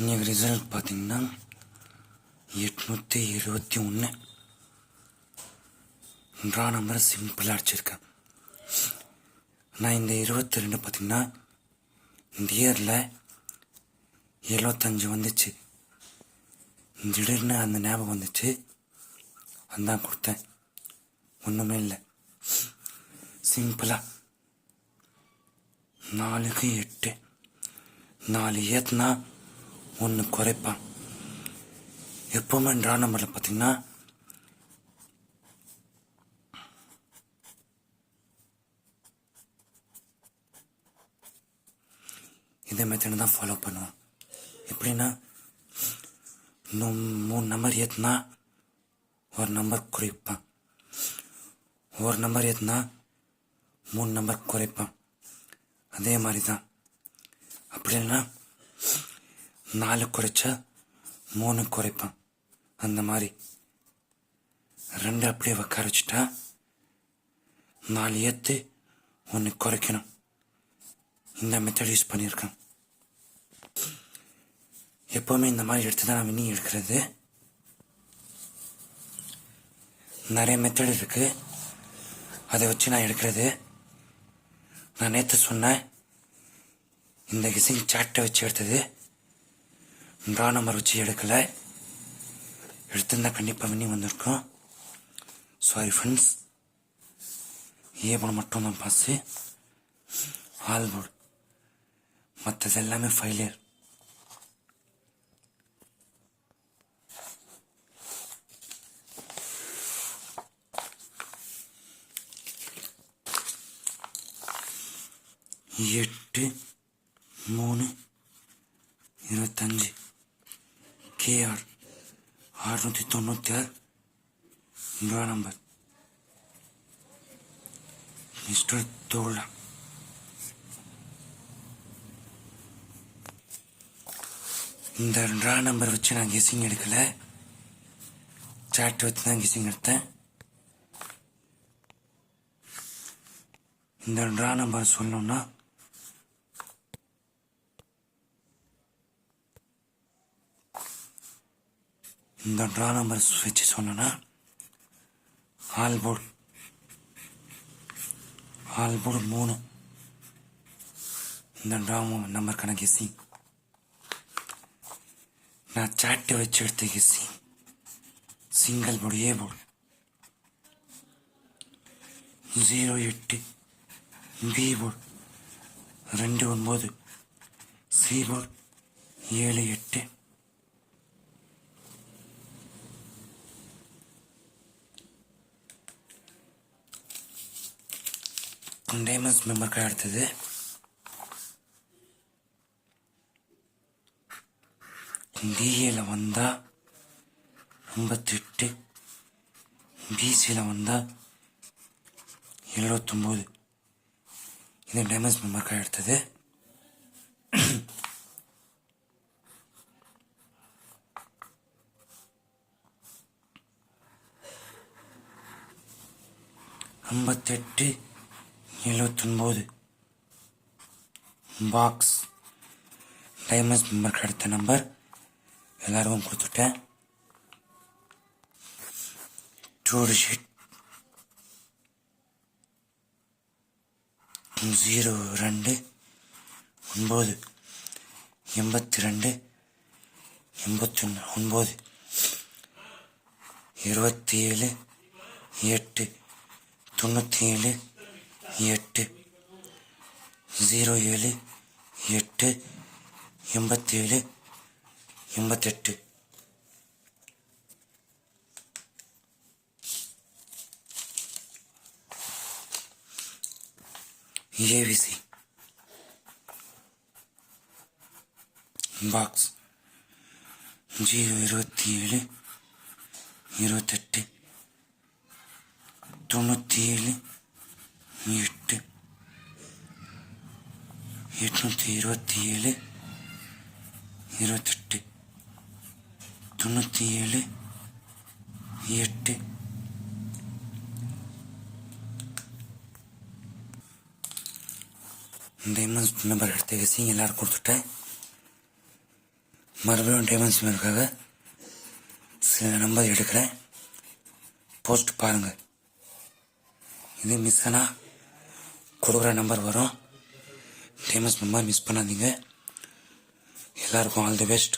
இன்னைக்கு ரிசல்ட் பார்த்தீங்கன்னா எட்நூற்றி இருபத்தி ஒன்று ட்ரா நம்பர் சிம்பிளாக அடிச்சிருக்கேன். நான் இந்த இருபத்தி ரெண்டு பார்த்தீங்கன்னா இந்த இயரில் எழுபத்தஞ்சு வந்துச்சு. திடீர்னு அந்த ஞாபகம் வந்துச்சு. அதான் கொடுத்தேன். ஒன்றுமே இல்லை. சிம்பிளாக நாலுக்கு எட்டு. நாலு ஏற்றுனா ஒன்று குறைப்பான். எப்போவுமே ட்ரா நம்பரில் பார்த்தீங்கன்னா இதே மெத்தட் தான் ஃபாலோ பண்ணுவோம். எப்படின்னா இன்னும் மூணு நம்பர் ஏற்றுனா ஒரு நம்பர் குறைப்பான். ஒரு நம்பர் ஏற்றுனா மூணு நம்பர் குறைப்பான். அதே மாதிரி தான் அப்படி இல்லைன்னா நாலு குறைச்சா மூணு குறைப்பான். அந்த மாதிரி. ரெண்டு அப்படியே உட்கார வச்சுட்டா நாலு ஏற்று ஒன்று குறைக்கணும். இந்த மெத்தட் யூஸ் பண்ணியிருக்கேன். எப்போவுமே இந்த மாதிரி எடுத்து தான் நான் வினி எடுக்கிறது. நிறைய மெத்தட் இருக்குது அதை வச்சு நான் எடுக்கிறது. நான் நேற்று சொன்னேன் இந்த கிசிங் சாட்டை வச்சு எடுத்தது. ட்ரா நம்பர் வச்சு எடுக்கல. எடுத்திருந்தா கண்டிப்பாக வினி வந்திருக்கோம். சாரி ஃப்ரெண்ட்ஸ் ஏ படம் மட்டும் தான் பாஸு ஆல் போர்டு மற்றது எல்லாமே ஃபைலியர் எட்டு மூணு இருபத்தஞ்சு. கேஆர் அறுநூற்றி தொண்ணூத்தி ஆறு ரூபா நம்பர் மிஸ்டர் தோழா இந்த ட்ரா நம்பர் வச்சு நான் கெஸிங் எடுக்கல சாட் வச்சு தான் கெஸிங் எடுத்தேன் இந்த ட்ரா நம்பர் சொல்லணும்னா இந்த ட்ரா நம்பர் வச்சு சொன்னோன்னா ஆல் போர்டு ஆல் போர்டு மூணு. இந்த ட்ரா நம்பர் கணக்கு சி நான் சாட்டு வச்சு எடுத்த C single board A board zero எட்டு. பி போர்டு ரெண்டு ஒன்பது. சி போர்டு ஏழு எட்டு. டைமண்ட்ஸ் மெம்பர் கார்டு எடுத்தது டிஏல வந்தா ஐம்பத்தெட்டு பிசியில் வந்தா எழுபத்தொம்போது இது டைமண்ட்ஸ் மெம்பர் கார்டு எடுத்தது ஐம்பத்தெட்டு எழுபத்தொன்பது பாக்ஸ் டைமண்ட்ஸ் மெம்பருக்கு அடுத்த நம்பர் எல்லாருக்கும் கொடுத்துட்டேன். டூ டிஜிட் ஜீரோ ரெண்டு. ஒன்பது. எண்பத்தி ரெண்டு எண்பத்தி ஒன்று ஒன்பது. இருபத்தி ஏழு எட்டு. தொண்ணூற்றி ஏழு எட்டு ஜீரோ ஏழு எட்டு எண்பத்தி ஏழு எண்பத்தெட்டு ஏவிசி பாக்ஸ் ஜீரோ இருபத்தி ஏழு இருபத்தெட்டு. தொண்ணூற்றி ஏழு எட்டு எட்நூற்றி இருபத்தி ஏழு இருபத்தெட்டு தொண்ணூற்றி ஏழு எட்டு. டைமண்ட்ஸ் மெம்பர் எடுத்து கசிங் எல்லாரும் கொடுத்துட்டேன் மறுபடியும் டைமண்ட்ஸ் மேலுக்காக சில நம்பர் எடுக்கிறேன். போஸ்ட் பாருங்கள் இது மிஸ் ஆனால் கொடுக்குற நம்பர் வரும். டேமஸ் நம்பர் மிஸ் பண்ணாதீங்க. எல்லாருக்கும் ஆல் தி பெஸ்ட்